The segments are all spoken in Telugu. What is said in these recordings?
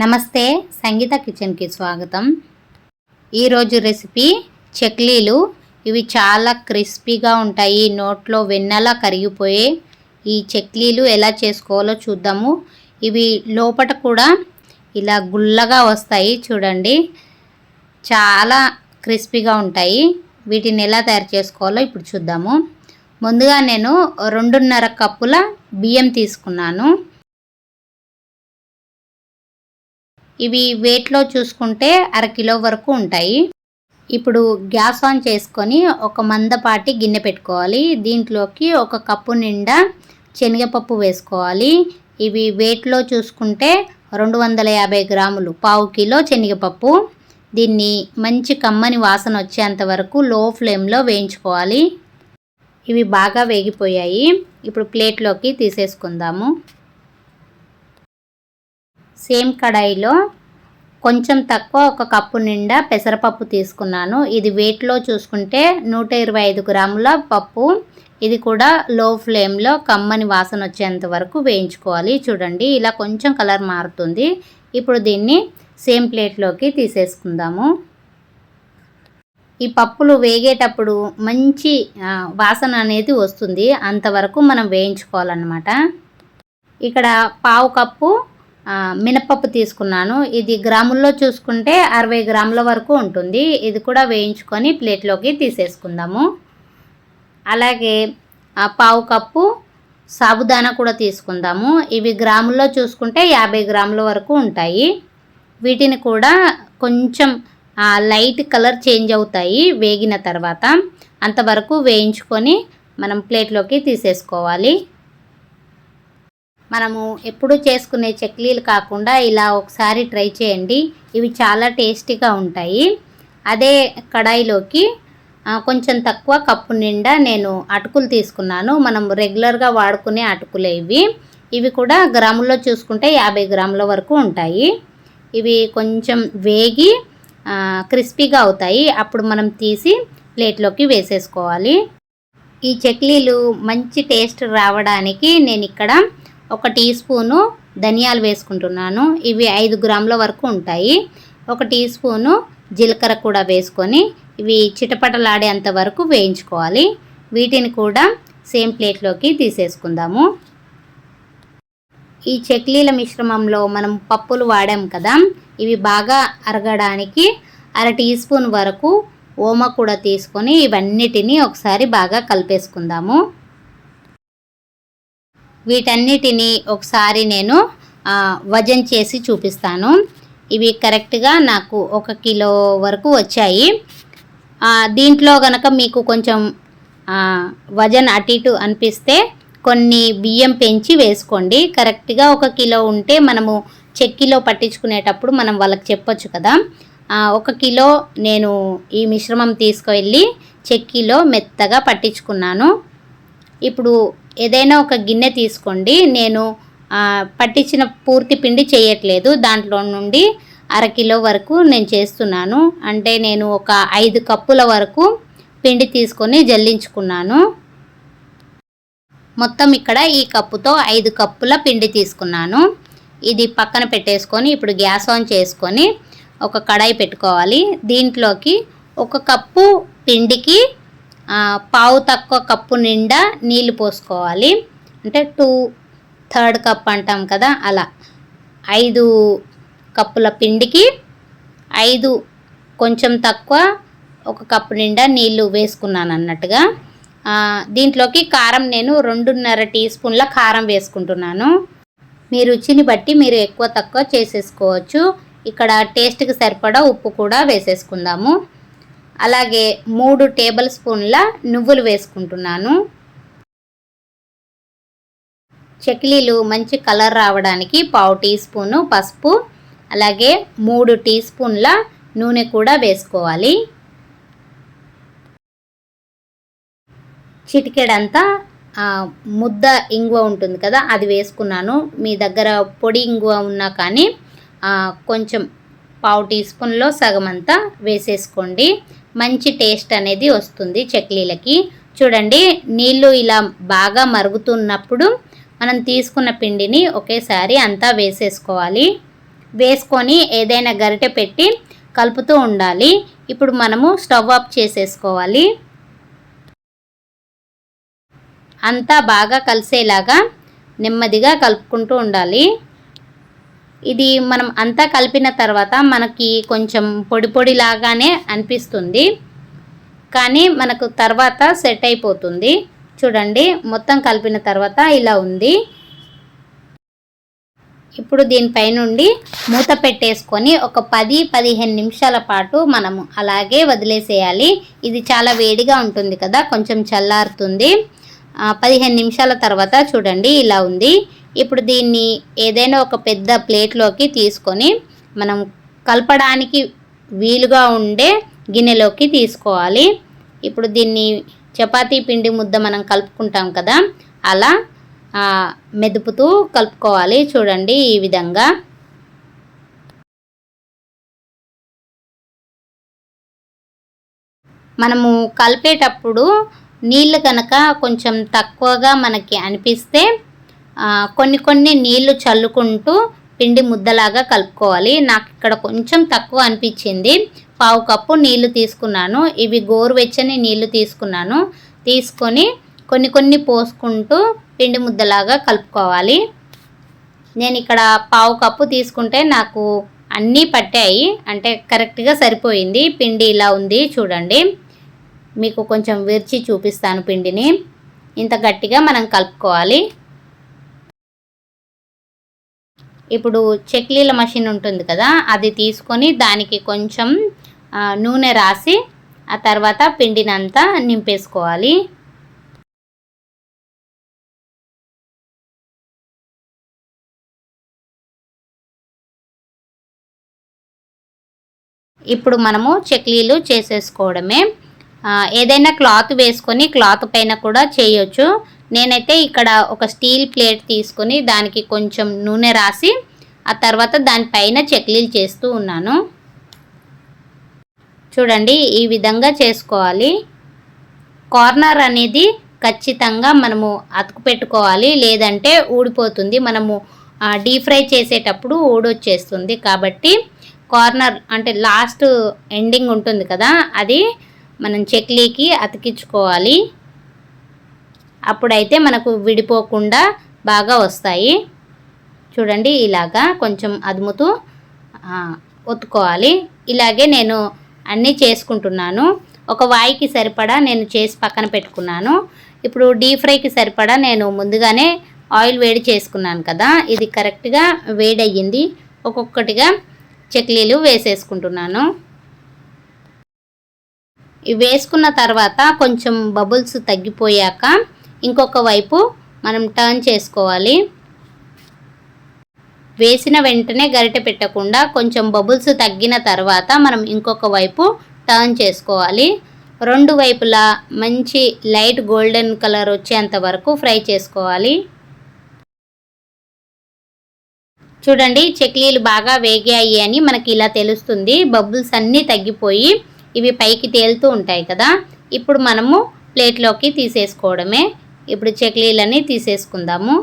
నమస్తే సంగీత కిచెన్కి స్వాగతం. ఈరోజు రెసిపీ చక్లీలు. ఇవి చాలా క్రిస్పీగా ఉంటాయి. నోట్లో వెన్నలా కరిగిపోయే ఈ చక్లీలు ఎలా చేసుకోవాలో చూద్దాము. ఇవి లోపట కూడా ఇలా గుల్లగా వస్తాయి చూడండి. చాలా క్రిస్పీగా ఉంటాయి. వీటిని ఎలా తయారు చేసుకోవాలో ఇప్పుడు చూద్దాము. ముందుగా నేను రెండున్నర కప్పుల బియ్యం తీసుకున్నాను. ఇవి వెయిట్లో చూసుకుంటే అరకిలో వరకు ఉంటాయి. ఇప్పుడు గ్యాస్ ఆన్ చేసుకొని ఒక మందపాటి గిన్నె పెట్టుకోవాలి. దీంట్లోకి ఒక కప్పు నిండా శనగపప్పు వేసుకోవాలి. ఇవి వెయిట్లో చూసుకుంటే రెండు వందల యాభై గ్రాములు పావు కిలో శనగపప్పు. దీన్ని మంచి కమ్మని వాసన వచ్చేంత వరకు లో ఫ్లేమ్లో వేయించుకోవాలి. ఇవి బాగా వేగిపోయాయి. ఇప్పుడు ప్లేట్లోకి తీసేసుకుందాము. సేమ్ కడాయిలో కొంచెం తక్కువ ఒక కప్పు నిండా పెసరపప్పు తీసుకున్నాను. ఇది వెయిట్లో చూసుకుంటే నూట ఇరవై ఐదు గ్రాముల పప్పు. ఇది కూడా లో ఫ్లేమ్లో కమ్మని వాసన వచ్చేంత వరకు వేయించుకోవాలి. చూడండి ఇలా కొంచెం కలర్ మారుతుంది. ఇప్పుడు దీన్ని సేమ్ ప్లేట్లోకి తీసేసుకుందాము. ఈ పప్పులు వేగేటప్పుడు మంచి వాసన అనేది వస్తుంది. అంతవరకు మనం వేయించుకోవాలన్నమాట. ఇక్కడ పావు కప్పు మినపప్పు తీసుకున్నాను. ఇది గ్రాముల్లో చూసుకుంటే అరవై గ్రాముల వరకు ఉంటుంది. ఇది కూడా వేయించుకొని ప్లేట్లోకి తీసేసుకుందాము. అలాగే పావు కప్పు సాబుదానా కూడా తీసుకుందాము. ఇవి గ్రాముల్లో చూసుకుంటే యాభై గ్రాముల వరకు ఉంటాయి. వీటిని కూడా కొంచెం లైట్ కలర్ చేంజ్ అవుతాయి వేగిన తర్వాత. అంతవరకు వేయించుకొని మనం ప్లేట్లోకి తీసేసుకోవాలి. మనము ఎప్పుడు చేసుకునే చక్లీలు కాకుండా ఇలా ఒకసారి ట్రై చేయండి. ఇవి చాలా టేస్టీగా ఉంటాయి. అదే కడాయిలోకి కొంచెం తక్కువ కప్పు నిండా నేను అటుకులు తీసుకున్నాను. మనం రెగ్యులర్గా వాడుకునే అటుకులే ఇవి. ఇవి కూడా గ్రాముల్లో చూసుకుంటే యాభై గ్రాముల వరకు ఉంటాయి. ఇవి కొంచెం వేగి క్రిస్పీగా అవుతాయి. అప్పుడు మనం తీసి ప్లేట్లోకి వేసేసుకోవాలి. ఈ చక్లీలు మంచి టేస్ట్ రావడానికి నేను ఇక్కడ ఒక టీ స్పూను ధనియాలు వేసుకుంటున్నాను. ఇవి ఐదు గ్రాముల వరకు ఉంటాయి. ఒక టీ స్పూను జీలకర్ర కూడా వేసుకొని ఇవి చిటపటలాడేంత వరకు వేయించుకోవాలి. వీటిని కూడా సేమ్ ప్లేట్లోకి తీసేసుకుందాము. ఈ చక్లీల మిశ్రమంలో మనం పప్పులు వాడాం కదా ఇవి బాగా అరగడానికి అర టీ స్పూన్ వరకు ఓమ కూడా తీసుకొని ఇవన్నిటిని ఒకసారి బాగా కలిపేసుకుందాము. వీటన్నిటిని ఒకసారి నేను వజన్ చేసి చూపిస్తాను. ఇవి కరెక్ట్గా నాకు ఒక కిలో వరకు వచ్చాయి. దీంట్లో గనక మీకు కొంచెం వజన్ అటు ఇటు అనిపిస్తే కొన్ని బియ్యం పెంచి వేసుకోండి. కరెక్ట్గా ఒక కిలో ఉంటే మనము చెక్కిలో పట్టించుకునేటప్పుడు మనం వాళ్ళకి చెప్పొచ్చు కదా. ఒక కిలో నేను ఈ మిశ్రమం తీసుకువెళ్ళి చెక్కిలో మెత్తగా పట్టించుకున్నాను. ఇప్పుడు ఏదైనా ఒక గిన్నె తీసుకోండి. నేను పట్టించిన పూర్తి పిండి చేయట్లేదు. దాంట్లో నుండి అరకిలో వరకు నేను చేస్తున్నాను. అంటే నేను ఒక ఐదు కప్పుల వరకు పిండి తీసుకొని జల్లించుకున్నాను. మొత్తం ఇక్కడ ఈ కప్పుతో ఐదు కప్పుల పిండి తీసుకున్నాను. ఇది పక్కన పెట్టేసుకొని ఇప్పుడు గ్యాస్ ఆన్ చేసుకొని ఒక కడాయి పెట్టుకోవాలి. దీంట్లోకి ఒక కప్పు పిండికి పావు తక్కువ కప్పు నిండా నీళ్ళు పోసుకోవాలి. అంటే టూ థర్డ్ కప్ అంటాం కదా అలా. ఐదు కప్పుల పిండికి ఐదు కొంచెం తక్కువ ఒక కప్పు నిండా నీళ్ళు వేసుకున్నాను అన్నట్టుగా. దీంట్లోకి కారం నేను రెండున్నర టీ స్పూన్ల కారం వేసుకుంటున్నాను. మీ రుచిని బట్టి మీరు ఎక్కువ తక్కువ చేసేసుకోవచ్చు. ఇక్కడ టేస్ట్కి సరిపడా ఉప్పు కూడా వేసేసుకుందాము. అలాగే మూడు టేబుల్ స్పూన్ల నువ్వులు వేసుకుంటున్నాను. చక్లీలు మంచి కలర్ రావడానికి పావు టీ స్పూను పసుపు అలాగే మూడు టీ స్పూన్ల నూనె కూడా వేసుకోవాలి. చిటికెడంతా ముద్ద ఇంగువ ఉంటుంది కదా అది వేసుకున్నాను. మీ దగ్గర పొడి ఇంగువ ఉన్నా కానీ కొంచెం పావు టీ స్పూన్లో సగం అంతా వేసేసుకోండి. మంచి టేస్ట్ అనేది వస్తుంది చక్లీలకి. చూడండి నీళ్ళు ఇలా బాగా మరుగుతున్నప్పుడు మనం తీసుకున్న పిండిని ఒకేసారి అంతా వేసేసుకోవాలి. వేసుకొని ఏదైనా గరిటె పెట్టి కలుపుతూ ఉండాలి. ఇప్పుడు మనము స్టవ్ ఆఫ్ చేసేసుకోవాలి. అంతా బాగా కలిసేలాగా నెమ్మదిగా కలుపుకుంటూ ఉండాలి. ఇది మనం అంతా కలిపిన తర్వాత మనకి కొంచెం పొడి పొడి లాగానే అనిపిస్తుంది. కానీ మనకు తర్వాత సెట్ అయిపోతుంది. చూడండి మొత్తం కలిపిన తర్వాత ఇలా ఉంది. ఇప్పుడు దీనిపై నుండి మూత పెట్టేసుకొని ఒక పది పదిహేను నిమిషాల పాటు మనము అలాగే వదిలేసేయాలి. ఇది చాలా వేడిగా ఉంటుంది కదా కొంచెం చల్లారుతుంది. పదిహేను నిమిషాల తర్వాత చూడండి ఇలా ఉంది. ఇప్పుడు దీన్ని ఏదైనా ఒక పెద్ద ప్లేట్లోకి తీసుకొని మనం కలపడానికి వీలుగా ఉండే గిన్నెలోకి తీసుకోవాలి. ఇప్పుడు దీన్ని చపాతీ పిండి ముద్ద మనం కలుపుకుంటాం కదా అలా మెదుపుతూ కలుపుకోవాలి చూడండి ఈ విధంగా. మనము కలిపేటప్పుడు నీళ్ళు కనుక కొంచెం తక్కువగా మనకి అనిపిస్తే కొన్ని కొన్ని నీళ్ళు చల్లుకుంటూ పిండి ముద్దలాగా కలుపుకోవాలి. నాకు ఇక్కడ కొంచెం తక్కువ అనిపించింది. పావు కప్పు నీళ్ళు తీసుకున్నాను. ఇవి గోరువెచ్చని నీళ్ళు తీసుకున్నాను. తీసుకొని కొన్ని కొన్ని పోసుకుంటూ పిండి ముద్దలాగా కలుపుకోవాలి. నేను ఇక్కడ పావు కప్పు తీసుకుంటే నాకు అన్నీ పట్టాయి. అంటే కరెక్ట్గా సరిపోయింది. పిండి ఇలా ఉంది చూడండి. మీకు కొంచెం విరిచి చూపిస్తాను పిండిని. ఇంత గట్టిగా మనం కలుపుకోవాలి. ఇప్పుడు చెక్లీల మషిన్ ఉంటుంది కదా అది తీసుకొని దానికి కొంచెం నూనె రాసి ఆ తర్వాత పిండినంతా నింపేసుకోవాలి. ఇప్పుడు మనము చెక్లీలు చేసేసుకోవడమే. ఏదైనా క్లాత్ వేసుకొని క్లాత్ పైన కూడా చేయొచ్చు. నేనైతే ఇక్కడ ఒక స్టీల్ ప్లేట్ తీసుకొని దానికి కొంచెం నూనె రాసి ఆ తర్వాత దానిపైన చెక్లీలు చేస్తూ ఉన్నాను. చూడండి ఈ విధంగా చేసుకోవాలి. కార్నర్ అనేది ఖచ్చితంగా మనము అతుకు పెట్టుకోవాలి లేదంటే ఊడిపోతుంది. మనము డీప్ ఫ్రై చేసేటప్పుడు ఊడొచ్చేస్తుంది. కాబట్టి కార్నర్ అంటే లాస్ట్ ఎండింగ్ ఉంటుంది కదా అది మనం చెక్లీకి అతికించుకోవాలి. అప్పుడైతే మనకు విడిపోకుండా బాగా వస్తాయి. చూడండి ఇలాగా కొంచెం అదుముతూ ఒత్తుకోవాలి. ఇలాగే నేను అన్నీ చేసుకుంటున్నాను. ఒక వాయికి సరిపడా నేను చేసి పక్కన పెట్టుకున్నాను. ఇప్పుడు డీప్ ఫ్రైకి సరిపడా నేను ముందుగానే ఆయిల్ వేడి చేసుకున్నాను కదా ఇది కరెక్ట్గా వేడయ్యింది. ఒక్కొక్కటిగా చక్లీలు వేసేసుకుంటున్నాను. ఇవి వేసుకున్న తర్వాత కొంచెం బబుల్స్ తగ్గిపోయాక ఇంకొక వైపు మనం టర్న్ చేసుకోవాలి. వేసిన వెంటనే గరిటె పెట్టకుండా కొంచెం బబుల్స్ తగ్గిన తర్వాత మనం ఇంకొక వైపు టర్న్ చేసుకోవాలి. రెండు వైపులా మంచి లైట్ గోల్డెన్ కలర్ వచ్చేంత వరకు ఫ్రై చేసుకోవాలి. చూడండి చెక్లీలు బాగా వేగాయి అని మనకి ఇలా తెలుస్తుంది. బబుల్స్ అన్నీ తగ్గిపోయి ఇవి పైకి తేలుతూ ఉంటాయి కదా. ఇప్పుడు మనము ప్లేట్లోకి తీసేసుకోవడమే. ఇప్పుడు చెక్లీలని తీసేసుకుందాము.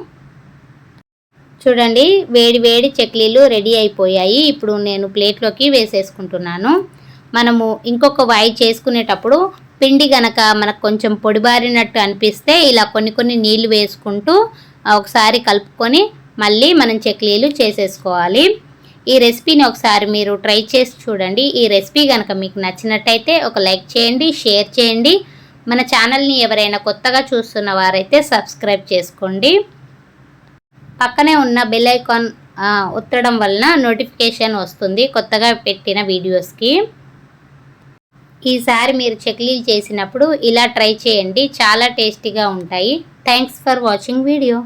చూడండి వేడి వేడి చెక్లీలు రెడీ అయిపోయాయి. ఇప్పుడు నేను ప్లేట్లోకి వేసేసుకుంటున్నాను. మనము ఇంకొక వాయి చేసుకునేటప్పుడు పిండి గనక మనకు కొంచెం పొడిబారినట్టు అనిపిస్తే ఇలా కొన్ని కొన్ని నీళ్ళు వేసుకుంటూ ఒకసారి కలుపుకొని మళ్ళీ మనం చెక్లీలు చేసేసుకోవాలి. ఈ రెసిపీని ఒకసారి మీరు ట్రై చేసి చూడండి. ఈ రెసిపీ కనుక మీకు నచ్చినట్టయితే ఒక లైక్ చేయండి షేర్ చేయండి. మన ఛానల్ని ఎవరైనా కొత్తగా చూస్తున్న వారైతే సబ్స్క్రైబ్ చేసుకోండి. పక్కనే ఉన్న బెల్ ఐకాన్ ఒత్తడం వలన నోటిఫికేషన్ వస్తుంది కొత్తగా పెట్టిన వీడియోస్కి. ఈసారి మీరు చెక్లీలు చేసినప్పుడు ఇలా ట్రై చేయండి. చాలా టేస్టీగా ఉంటాయి. Thanks for watching video.